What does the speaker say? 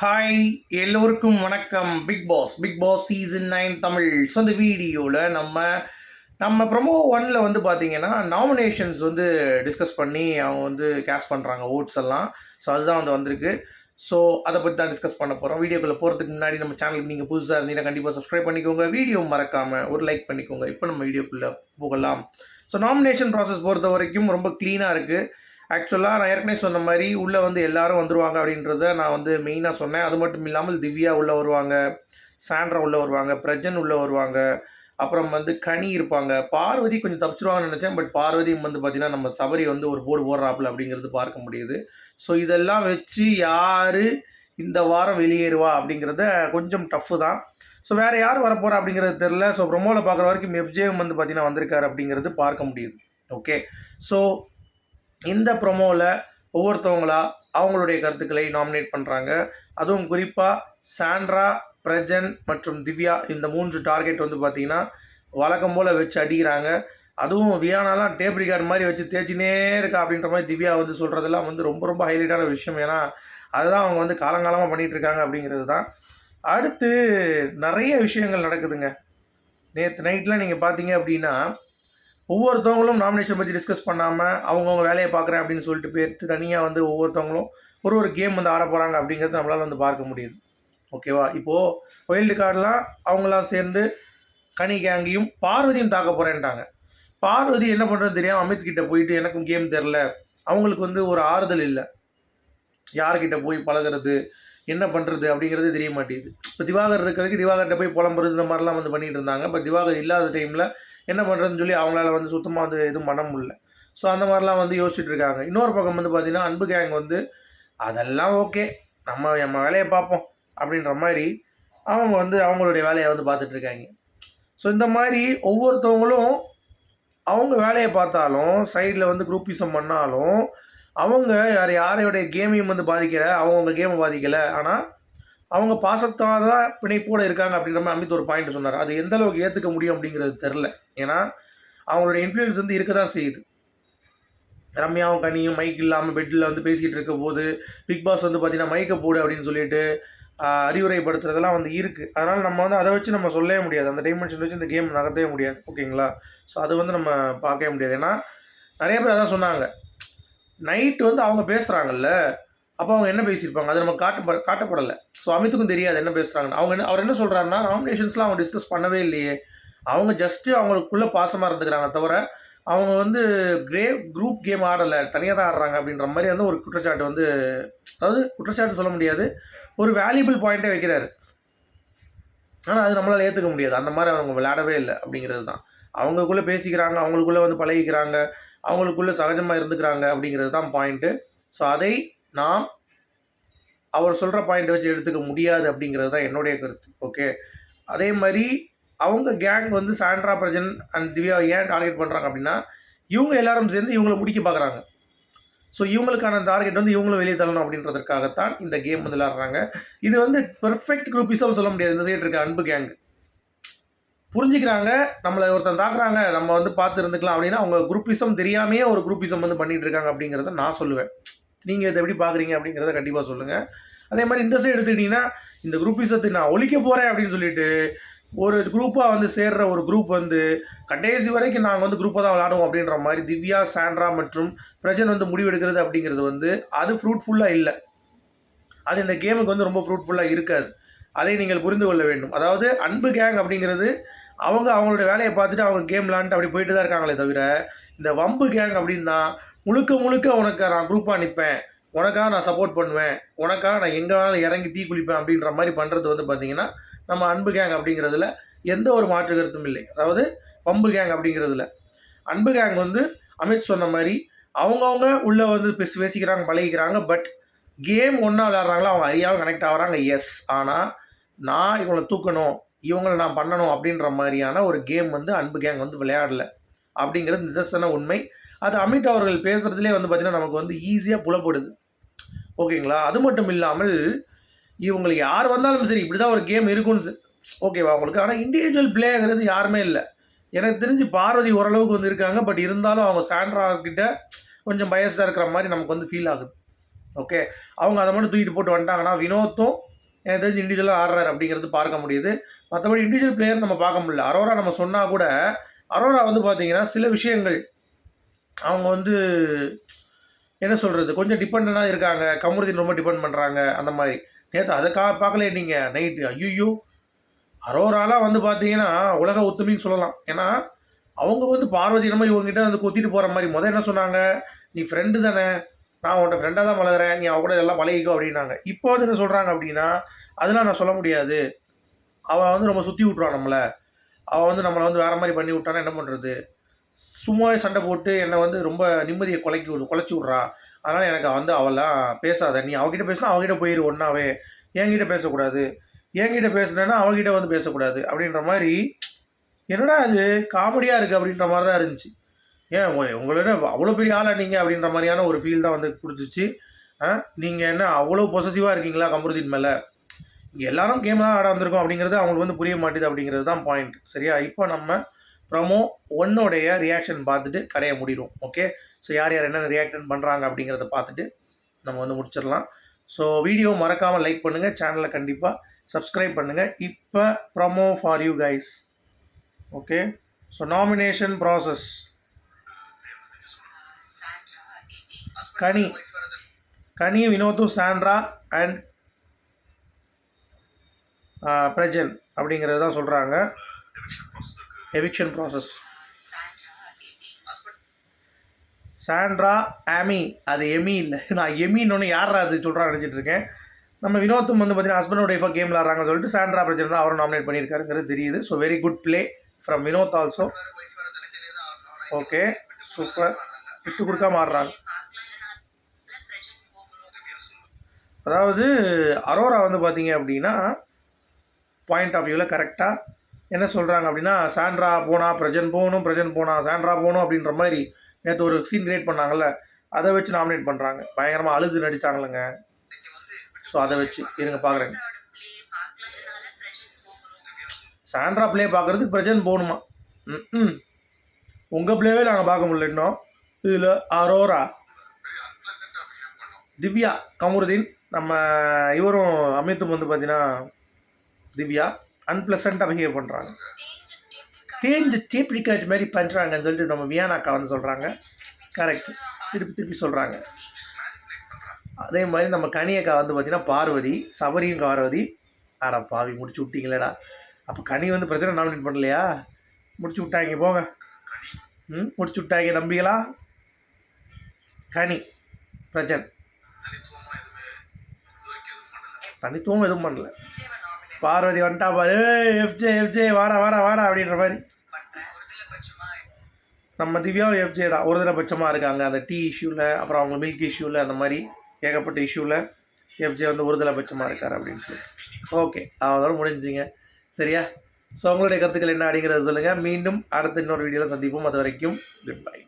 Hi எல்லோருக்கும் வணக்கம். Bigg Boss Bigg Boss season nine Tamil. So அந்த வீடியோவில் நம்ம நம்ம ப்ரொமோ ஒனில் வந்து பார்த்தீங்கன்னா நாமினேஷன்ஸ் வந்து டிஸ்கஸ் பண்ணி அவங்க வந்து கேஸ் பண்ணுறாங்க ஓட்ஸ் எல்லாம். ஸோ அதுதான் வந்து வந்திருக்கு. ஸோ அதை பற்றி தான் டிஸ்கஸ் பண்ண போகிறோம் வீடியோக்குள்ளே போகிறதுக்கு முன்னாடி நம்ம சேனலுக்கு நீங்கள் புதுசாக இருந்தீங்கன்னா கண்டிப்பாக சப்ஸ்கிரைப் பண்ணிக்கோங்க. வீடியோ மறக்காமல் ஒரு லைக் பண்ணிக்கோங்க. இப்போ நம்ம வீடியோக்குள்ளே போகலாம். ஸோ நாமினேஷன் ப்ராசஸ் பொறுத்த வரைக்கும் ரொம்ப க்ளீனாக இருக்குது ஆக்சுவலாக நான் ஏற்கனவே சொன்ன மாதிரி உள்ளே வந்து எல்லாரும் வந்துருவாங்க அப்படின்றத நான் வந்து மெயினாக சொன்னேன். அது மட்டும் இல்லாமல் திவ்யா உள்ளே வருவாங்க சாண்ட்ரா உள்ளே வருவாங்க பிரஜன் உள்ளே வருவாங்க அப்புறம் வந்து கனி இருப்பாங்க. பார்வதி கொஞ்சம் தப்பிச்சிருவாங்கன்னு நினச்சேன். பட் பார்வதி வந்து பார்த்திங்கன்னா நம்ம சபரி வந்து ஒரு போர்டு போடுறாப்புல அப்படிங்கிறது பார்க்க முடியுது. ஸோ இதெல்லாம் வச்சு யார் இந்த வாரம் வெளியேறுவா அப்படிங்கிறத கொஞ்சம் டஃப்பு தான். ஸோ வேறு யார் வரப்போகிறா அப்படிங்கிறது தெரில ஸோ ப்ரொமோவில் பார்க்குற வரைக்கும் எஃப்ஜேஎம் வந்து பார்த்திங்கன்னா வந்திருக்காரு அப்படிங்கிறது பார்க்க முடியுது. ஓகே ஸோ இந்த ப்ரொமோவில் ஒவ்வொருத்தவங்களா அவங்களுடைய கருத்துக்களை நாமினேட் பண்ணுறாங்க அதுவும் குறிப்பாக சாண்ட்ரா பிரஜன் மற்றும் திவ்யா இந்த மூன்று டார்கெட் வந்து பார்த்திங்கன்னா வழக்கம் போல் வச்சு அடிக்கிறாங்க. அதுவும் வியானாலாம் டேப் ரிகார்ட் மாதிரி வச்சு தேய்ச்சினே இருக்கா அப்படின்ற மாதிரி திவ்யா வந்து சொல்கிறதெல்லாம் வந்து ரொம்ப ரொம்ப ஹைலைட்டான விஷயம். ஏன்னா அதுதான் அவங்க வந்து காலங்காலமாக பண்ணிகிட்டு இருக்காங்க அப்படிங்கிறது தான். அடுத்து நிறைய விஷயங்கள் நடக்குதுங்க. நேற்று நைட்டில் நீங்கள் பார்த்தீங்க அப்படின்னா ஒவ்வொருத்தவங்களும் நாமினேஷன் பற்றி டிஸ்கஸ் பண்ணாமல் அவங்கவுங்க வேலையை பார்க்குறேன் அப்படின்னு சொல்லிட்டு பேர்த்து தனியாக வந்து ஒவ்வொருத்தவங்களும் ஒரு ஒரு கேம் வந்து ஆட போகிறாங்க அப்படிங்கிறது நம்மளால் வந்து பார்க்க முடியுது. ஓகேவா இப்போது ஒயில்டு கார்டெலாம் அவங்களாம் சேர்ந்து கனி கேங்கையும் பார்வதியும் தாக்க போகிறேன்ட்டாங்க பார்வதி என்ன பண்ணுறது தெரியாமல் அமித் கிட்ட போயிட்டு எனக்கும் கேம் தெரில அவங்களுக்கு வந்து ஒரு ஆறுதல் இல்லை. யார்கிட்ட போய் பழகுறது? என்ன பண்ணுறது அப்படிங்கிறது தெரிய மாட்டேங்குது. இப்போ திவாகர் இருக்கிறதுக்கு திவாகர்கிட்ட போய் புலம்புறது இந்த மாதிரிலாம் வந்து பண்ணிகிட்டு இருந்தாங்க. இப்போ திவாகர் இல்லாத டைமில் என்ன பண்ணுறதுன்னு சொல்லி அவங்களால வந்து சுத்தமாக வந்து எதுவும் பண்ண முடியல. ஸோ அந்த மாதிரிலாம் வந்து யோசிச்சுட்டு இருக்காங்க. இன்னொரு பக்கம் வந்து பார்த்தீங்கன்னா அன்பு கேங் வந்து அதெல்லாம் ஓகே நம்ம நம்ம வேலையை பார்ப்போம் அப்படின்ற மாதிரி அவங்க வந்து அவங்களுடைய வேலையை வந்து பார்த்துட்ருக்காங்க ஸோ இந்த மாதிரி ஒவ்வொருத்தவங்களும் அவங்க வேலையை பார்த்தாலும் சைடில் வந்து குரூப்பிசம் பண்ணாலும் அவங்க யார் யாரையோடைய கேமையும் வந்து பாதிக்கலை அவங்கவுங்க கேமை பாதிக்கலை. ஆனால் அவங்க பாசத்தால் தான் பிணைப்போடு இருக்காங்க அப்படின்ற மாதிரி அமித் ஒரு பாயிண்ட் சொன்னார். அது எந்த அளவுக்கு ஏற்றுக்க முடியும் அப்படிங்கிறது தெரில ஏன்னா அவங்களோட இன்ஃப்ளூயன்ஸ் வந்து இருக்க தான் செய்யுது. ரம்யாவும் கனியும் மைக் இல்லாமல் பெட்டில் வந்து பேசிகிட்டு இருக்க போது பிக் பாஸ் வந்து பார்த்தீங்கன்னா மைக்கை போடு அப்படின்னு சொல்லிட்டு அறிவுரைப்படுத்துறதெல்லாம் வந்து இருக்குது அதனால் நம்ம வந்து அதை வச்சு நம்ம சொல்லவே முடியாது. அந்த டைமென்ஷன் வச்சு இந்த கேம் நகர்த்தவே முடியாது. ஓகேங்களா ஸோ அது வந்து நம்ம பார்க்கவே முடியாது. ஏன்னா நிறைய பேர் அதான் சொன்னாங்க. நைட் வந்து அவங்க பேசுகிறாங்கல்ல அப்போ அவங்க என்ன பேசியிருப்பாங்க? அது நம்ம காட்ட காட்டப்படலை. ஸோ அமித்துக்கும் தெரியாது என்ன பேசுகிறாங்கன்னு அவங்க என்ன அவர் என்ன சொல்கிறாருன்னா நாமினேஷன்ஸ்லாம் அவங்க டிஸ்கஸ் பண்ணவே இல்லையே. அவங்க ஜஸ்ட்டு அவங்களுக்குள்ளே பாசமாக இருந்துக்கிறாங்க தவிர அவங்க வந்து கிரே குரூப் கேம் ஆடலை தனியாக தான் ஆடுறாங்க அப்படின்ற மாதிரி வந்து ஒரு குற்றச்சாட்டு வந்து அதாவது குற்றச்சாட்டு சொல்ல முடியாது. ஒரு வேல்யூபிள் பாயிண்ட்டே வைக்கிறாரு. ஆனால் அது நம்மளால் ஏற்றுக்க முடியாது. அந்த மாதிரி அவங்க விளையாடவே இல்லை அப்படிங்கிறது தான். அவங்களுக்குள்ளே பேசிக்கிறாங்க அவங்களுக்குள்ளே வந்து பழகிக்கிறாங்க. அவங்களுக்குள்ளே சகஜமாக இருந்துக்கிறாங்க அப்படிங்கிறது தான் பாயிண்ட்டு ஸோ அதை நாம் அவர் சொல்கிற பாயிண்ட் வச்சு எடுத்துக்க முடியாது அப்படிங்கிறது தான் என்னுடைய கருத்து. ஓகே அதே மாதிரி அவங்க கேங் வந்து சாண்ட்ரா பிரஜன் அண்ட் திவ்யா ஏன் டார்கெட் பண்ணுறாங்க அப்படின்னா இவங்க எல்லாரும் சேர்ந்து இவங்களை முடிக்க பார்க்குறாங்க ஸோ இவங்களுக்கான டார்கெட் வந்து இவங்களும் வெளியே தள்ளணும் அப்படின்றதுக்காகத்தான் இந்த கேம் வந்து விளாட்றாங்க இது வந்து பெர்ஃபெக்ட் குரூப்பிசம் சொல்ல முடியாது. இந்த சைடு இருக்க அன்பு கேங்கு புரிஞ்சுக்கிறாங்க நம்மளை ஒருத்தன் தாக்குறாங்க நம்ம வந்து பார்த்து இருந்துக்கலாம் அப்படின்னா அவங்க குரூப்பிசம் தெரியாமையே ஒரு குரூப்பிசம் வந்து பண்ணிட்டு இருக்காங்க அப்படிங்கிறத நான் சொல்லுவேன். நீங்கள் இதை எப்படி பார்க்குறீங்க அப்படிங்கிறத கண்டிப்பாக சொல்லுங்கள் அதே மாதிரி இந்த சைடு எடுத்துக்கிட்டிங்கன்னா இந்த குரூப்பிசத்தை நான் ஒழிக்க போகிறேன் அப்படின்னு சொல்லிட்டு ஒரு குரூப்பாக வந்து சேர்ற ஒரு குரூப் வந்து கடைசி வரைக்கும் நாங்கள் வந்து குரூப்பாக தான் விளாடுவோம் அப்படின்ற மாதிரி திவ்யா சாண்ட்ரா மற்றும் பிரஜன் வந்து முடிவெடுக்கிறது அப்படிங்கிறது வந்து அது ஃப்ரூட்ஃபுல்லாக இல்லை. அது இந்த கேமுக்கு வந்து ரொம்ப ஃப்ரூட்ஃபுல்லாக இருக்காது. அதை நீங்கள் புரிந்து கொள்ள வேண்டும். அதாவது அன்பு கேங் அப்படிங்கிறது அவங்க அவங்களோட வேலையை பார்த்துட்டு அவங்க கேம் விளாண்டுட்டு அப்படி போயிட்டு தான் இருக்காங்களே தவிர இந்த வம்பு கேங் அப்படின்னா முழுக்க முழுக்க உனக்கு நான் குரூப்பாக நிற்பேன் உனக்காக நான் சப்போர்ட் பண்ணுவேன். உனக்காக நான் எங்கே வேணாலும் இறங்கி தீ குளிப்பேன் அப்படின்ற மாதிரி பண்ணுறது வந்து பார்த்தீங்கன்னா நம்ம அன்பு கேங் அப்படிங்கிறதுல எந்த ஒரு மாற்று கருத்தும் இல்லை. அதாவது வம்பு கேங் அப்படிங்கிறதுல. அன்பு கேங் வந்து அமித் சொன்ன மாதிரி அவங்கவுங்க உள்ளே வந்து பேசி பேசிக்கிறாங்க பழகிக்கிறாங்க பட் கேம் ஒன்றா விளாட்றாங்களோ அவங்க அறியாமல் கனெக்ட் ஆகுறாங்க எஸ் ஆனால் நான் இவங்களை தூக்கணும். இவங்களை நான் பண்ணணும் அப்படின்ற மாதிரியான ஒரு கேம் வந்து அன்பு கேங் வந்து விளையாடல. அப்படிங்கிறது நிதர்சன உண்மை. அது அமித் அவர்கள் பேசுகிறதுலே வந்து பார்த்திங்கன்னா நமக்கு வந்து ஈஸியாக புலப்படுது. ஓகேங்களா? அது மட்டும் இல்லாமல் இவங்களுக்கு யார் வந்தாலும் சரி இப்படி தான் ஒரு கேம் இருக்கும்னு சொ- ஓகேவா அவங்களுக்கு ஆனால் இண்டிவிஜுவல் பிளேங்கிறது யாருமே இல்லை. எனக்கு தெரிஞ்சு பார்வதி ஓரளவுக்கு வந்து இருக்காங்க. பட் இருந்தாலும் அவங்க சாண்ட்ரா கிட்ட கொஞ்சம் பயஸ்டாக இருக்கிற மாதிரி நமக்கு வந்து ஃபீல் ஆகுது. ஓகே? அவங்க அதை மட்டும் தூக்கிட்டு போட்டு வந்துட்டாங்கன்னா வினோத்தும் ஏதாவது தெரிஞ்சு இண்டிவிஜுவலாக ஆடுறாரு அப்படிங்கிறது பார்க்க முடியுது. மற்றபடி இண்டிவிஜுவல் பிளேயர் நம்ம பார்க்க முடியல. அரோரா நம்ம சொன்னால் கூட அரோரா வந்து பார்த்தீங்கன்னா சில விஷயங்கள் அவங்க வந்து என்ன சொல்கிறது கொஞ்சம் டிபெண்டாக இருக்காங்க. கமருதீன் ரொம்ப டிபெண்ட் பண்ணுறாங்க அந்த மாதிரி. நேற்று அதை கா பார்க்கலையே நீங்கள் நைட்டு ஐயோ அரோராலாம் வந்து பார்த்தீங்கன்னா உலக ஒத்துமைன்னு சொல்லலாம். ஏன்னா அவங்க வந்து பார்வதி நம்ம இவங்ககிட்ட வந்து கொத்திட்டு போகிற மாதிரி. முதல் என்ன சொன்னாங்க? நீ ஃப்ரெண்டு தானே. நான் உன்ட்ட ஃப்ரெண்டாக தான் பழகுறேன். நீ அவ கூட எல்லாம் பழகிக்கோ அப்படின்னாங்க. இப்போ வந்து என்ன சொல்கிறாங்க அப்படின்னா அதெல்லாம் நான் சொல்ல முடியாது. அவள் வந்து ரொம்ப சுற்றி விட்ருவான் நம்மளை. அவள் வந்து நம்மளை வந்து வேறு மாதிரி பண்ணி விட்டானா என்ன பண்ணுறது சும்மாவே சண்டை போட்டு என்னை வந்து ரொம்ப நிம்மதியை குலைக்கி விடு குலைச்சி விட்றா. அதனால் எனக்கு வந்து அவெல்லாம் பேசாத. நீ அவகிட்ட பேசினா அவகிட்ட போயிரு ஒன்றாவே என்கிட்ட பேசக்கூடாது. என்கிட்ட பேசுனேன்னா அவகிட்ட வந்து பேசக்கூடாது. அப்படின்ற மாதிரி என்னடா அது காமெடியாக இருக்குது அப்படின்ற மாதிரி தான் இருந்துச்சு. ஏன் உங்களோட அவ்வளோ பெரிய ஆளா நீங்கள் அப்படின்ற மாதிரியான ஒரு ஃபீல் தான் வந்து கொடுத்துச்சு. நீங்கள் என்ன அவ்வளோ பொசசிவாக இருக்கீங்களா கமருதீன் மேலே? இங்கே எல்லாரும் கேம் தான் ஆட வந்திருக்கோம் அப்படிங்கிறது அவங்களுக்கு வந்து புரிய மாட்டேது அப்படிங்கிறது தான் பாயிண்ட் சரியா? இப்போ நம்ம ப்ரமோ ஒன்னோடைய ரியாக்ஷன் பார்த்துட்டு கடையை முடிடும் ஓகே ஸோ யார் யார் என்னென்ன ரியாக்ஷன் பண்ணுறாங்க அப்படிங்கிறத பார்த்துட்டு நம்ம வந்து முடிச்சிடலாம். ஸோ வீடியோ மறக்காமல் லைக் பண்ணுங்கள் சேனலை கண்டிப்பாக சப்ஸ்கிரைப் பண்ணுங்கள் இப்போ promo for you guys okay so nomination process Kani. Kani Vinoth Sandra and Prajan அப்படிங்கிறது தான் சொல்கிறாங்க எவிக்ஷன் ப்ராசஸ் சாண்ட்ரா ஆமி. அது எமி இல்லை. நான் எமின்னு யாரா அது சொல்கிறான்னு நினச்சிட்டு இருக்கேன் நம்ம வினோத்தும் வந்து பார்த்தீங்கன்னா ஹஸ்பண்ட் ஒய்ஃபாக கேம் விளாட்றாங்கன்னு சொல்லிட்டு சாண்ட்ரா பிரச்சனை தான் அவரும் நாமினேட் பண்ணியிருக்காருங்கிறது தெரியுது. So very good play from Vinoth also okay super விட்டு கொடுக்காம ஆடுறாங்க. அதாவது அரோரா வந்து பார்த்தீங்க அப்படின்னா பாயிண்ட் ஆஃப் வியூவில் கரெக்டாக என்ன சொல்கிறாங்க அப்படின்னா சாண்ட்ரா போனா பிரஜன் போகணும் பிரஜன் போனா சாண்ட்ரா போகணும் அப்படின்ற மாதிரி நேற்று ஒரு சீன் கிரியேட் பண்ணாங்கல்ல அதை வச்சு நாமினேட் பண்ணுறாங்க பயங்கரமாக அழுது நடிச்சாங்களேங்க ஸோ அதை வச்சு இருங்க பார்க்குறேங்க சாண்ட்ரா பிளே பார்க்குறதுக்கு பிரஜன் போகணுமா? ம் உங்கள் பிளேவே நாங்கள் பார்க்க முடியல இன்னும். இதில் அரோரா. திவ்யா கமருதீன் நம்ம இவரும் அமித்தும் வந்து பார்த்தீங்கன்னா திவ்யா அன்பிளசண்ட்டாக பிஹேவ் பண்ணுறாங்க தேஞ்சு டேப்ரி மாதிரி பண்ணுறாங்கன்னு சொல்லிட்டு நம்ம வியானாக்கா வந்து சொல்கிறாங்க கரெக்ட் திருப்பி திருப்பி சொல்கிறாங்க அதே மாதிரி நம்ம கனியக்கா வந்து பார்த்தீங்கன்னா பார்வதி சபரியும் பார்வதி ஆடா பாவி முடிச்சு விட்டீங்களேடா. அப்போ கனி வந்து பிரச்சனை நாமினேட் பண்ணலையா? முடிச்சு விட்டாங்க போங்க. ம் முடிச்சு விட்டாங்க நம்பிகளா கனி பிரஜன். தனித்துவம் எதுவும் பண்ணல. பார்வதி வந்துட்டா பாரு எஃப்ஜே எஃப்ஜே வாடா வாடா வாடா அப்படின்ற மாதிரி. நம்ம திவ்யாவும் எஃப்ஜே தான். ஒரு தடவை பட்சமாக இருக்காங்க. அந்த டீ இஷ்யூவில் அப்புறம் அவங்க மில்க் இஷ்யூவில் அந்த மாதிரி ஏகப்பட்ட இஷ்யூவில் எஃப்ஜே வந்து ஒரு தடவை பட்சமாக இருக்கார் அப்படின்னு சொல்லி. ஓகே அதோட முடிஞ்சுங்க. சரியா? ஸோ உங்களுடைய கருத்துக்கள் என்ன அப்படிங்கிறத சொல்லுங்கள் மீண்டும் அடுத்த இன்னொரு வீடியோவில் சந்திப்போம். அது வரைக்கும் குட் பை